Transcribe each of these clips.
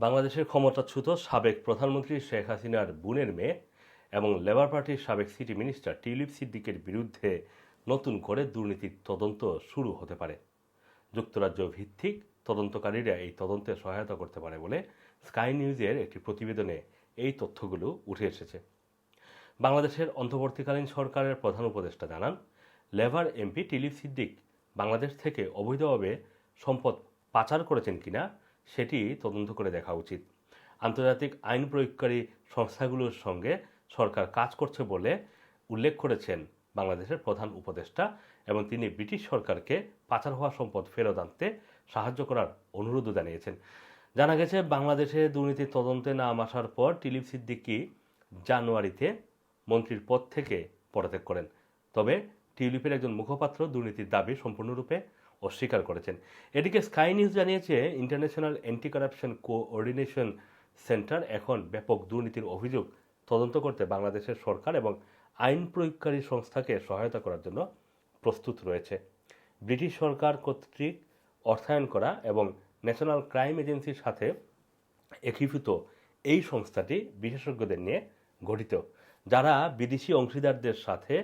বাংলাদেশের ক্ষমতাচ্যুত সাবেক প্রধানমন্ত্রী শেখ হাসিনার বোনের মেয়ে এবং লেবার পার্টির সাবেক সিটি মিনিস্টার টিউলিপ সিদ্দিকের বিরুদ্ধে নতুন করে দুর্নীতির তদন্ত শুরু হতে পারে। যুক্তরাজ্য ভিত্তিক তদন্তকারীরা এই তদন্তে সহায়তা করতে পারে বলে স্কাই নিউজের একটি প্রতিবেদনে এই তথ্যগুলো উঠে এসেছে। বাংলাদেশের অন্তর্বর্তীকালীন সরকারের প্রধান উপদেষ্টা জানান, labour MP Tulip Siddiq Bangladesh থেকে অবৈধভাবে সম্পদ পাচার করেছেন কিনা সেটি তদন্ত করে দেখা উচিত। আন্তর্জাতিক আইন প্রয়োগকারী সংস্থাগুলোর সঙ্গে সরকার কাজ করছে বলে উল্লেখ করেছেন বাংলাদেশের প্রধান উপদেষ্টা এবং তিনি ব্রিটিশ সরকারকে পাচার হওয়া সম্পদ ফেরত আনতে সাহায্য করার অনুরোধও জানিয়েছেন। জানা গেছে, বাংলাদেশে দুর্নীতির তদন্তে নাম আসার পর টিলিপ সিদ্দিকি জানুয়ারিতে মন্ত্রীর পদ থেকে পদত্যাগ করেন। তবে টিউলিপের একজন মুখপাত্র দুর্নীতির দাবি সম্পূর্ণরূপে অস্বীকার করেছেন। এদিকে স্কাই নিউজ জানিয়েছে, international anti corruption coordination centre এখন ব্যাপক দুর্নীতির অভিযোগ তদন্ত করতে বাংলাদেশের সরকার এবং আইন প্রয়োগকারী সংস্থাকে সহায়তা করার জন্য প্রস্তুত রয়েছে। ব্রিটিশ সরকার কর্তৃক অর্থায়ন করা এবং ন্যাশনাল ক্রাইম এজেন্সির সাথে একীভূত এই সংস্থাটি বিশেষজ্ঞদের নিয়ে গঠিত। যারা বিদেশি অংশীদারদের সাথে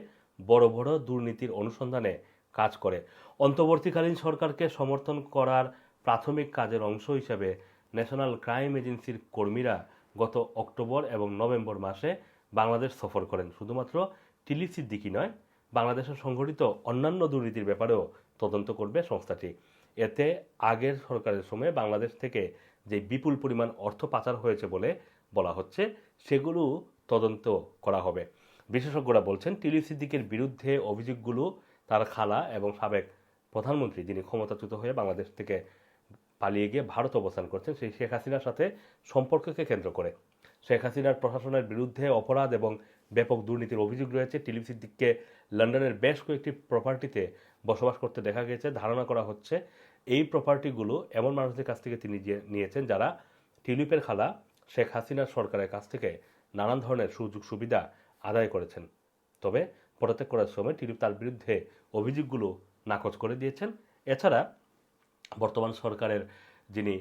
বড় বড় দুর্নীতির অনুসন্ধানে কাজ করে। অন্তর্বর্তীকালীন সরকারকে সমর্থন করার প্রাথমিক কাজের অংশ হিসেবে ন্যাশনাল ক্রাইম এজেন্সির কর্মীরা গত অক্টোবর এবং নভেম্বর মাসে বাংলাদেশ সফর করেন। শুধুমাত্র টিলি সিদ্দিকি নয়, বাংলাদেশের সংঘটিত অন্যান্য দুর্নীতির ব্যাপারেও তদন্ত করবে সংস্থাটি। এতে আগের সরকারের সময় বাংলাদেশ থেকে যে বিপুল পরিমাণ অর্থ পাচার হয়েছে বলে বলা হচ্ছে, সেগুলো তদন্ত করা হবে। বিশেষজ্ঞরা বলছেন, টিলি সিদ্দিকের বিরুদ্ধে অভিযোগগুলো তার খালা এবং সাবেক প্রধানমন্ত্রী, যিনি ক্ষমতাচ্যুত হয়ে বাংলাদেশ থেকে পালিয়ে গিয়ে ভারত অবস্থান করছেন, সেই শেখ হাসিনার সাথে সম্পর্ককে কেন্দ্র করে। শেখ হাসিনার প্রশাসনের বিরুদ্ধে অপরাধ এবং ব্যাপক দুর্নীতির অভিযোগ রয়েছে। টিলিপ সিদ্দিককে লন্ডনের বেশ কয়েকটি প্রপার্টিতে বসবাস করতে দেখা গেছে। ধারণা করা হচ্ছে, এই প্রপার্টিগুলো এমন মানুষদের কাছ থেকে তিনি নিয়েছেন যারা টিলিপের খালা শেখ হাসিনার সরকারের কাছ থেকে নানান ধরনের সুযোগ সুবিধা আদায় করেছেন। তবে পদত্যাগ করার সময় টিলিপ তার বিরুদ্ধে অভিযোগগুলো নাকচ করে দিয়েছেন। এছাড়া বর্তমান সরকারের যিনি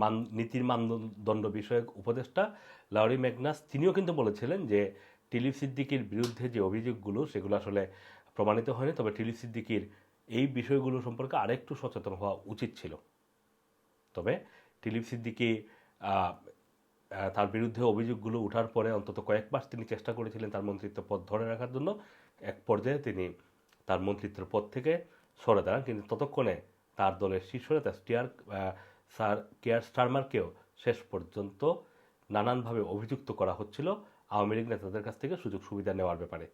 মান, নীতির মানদণ্ড বিষয়ক উপদেষ্টা লাউরি ম্যাগনাস, তিনিও কিন্তু বলেছিলেন যে টিলিপ সিদ্দিকির বিরুদ্ধে যে অভিযোগগুলো, সেগুলো আসলে প্রমাণিত হয়নি। তবে টিলিপ সিদ্দিকির এই বিষয়গুলো সম্পর্কে আরেকটু সচেতন হওয়া উচিত ছিল। তবে টিলিপ সিদ্দিকি তার বিরুদ্ধে অভিযোগগুলো ওঠার পরে অন্তত কয়েক মাস তিনি চেষ্টা করেছিলেন তার মন্ত্রিত্ব পদ ধরে রাখার জন্য। এক পর্যায়ে তিনি তার মন্ত্রিত্বের পদ থেকে সরে দাঁড়ান, কিন্তু ততক্ষণে তার দলের শীর্ষ নেতা স্টিয়ার স্যার কেয়ার স্টারমারকেও শেষ পর্যন্ত নানানভাবে অভিযুক্ত করা হচ্ছিল আওয়ামী লীগ নেতাদের কাছ থেকে সুযোগ সুবিধা নেওয়ার ব্যাপারে।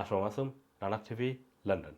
Assam Assam Rana TV, London.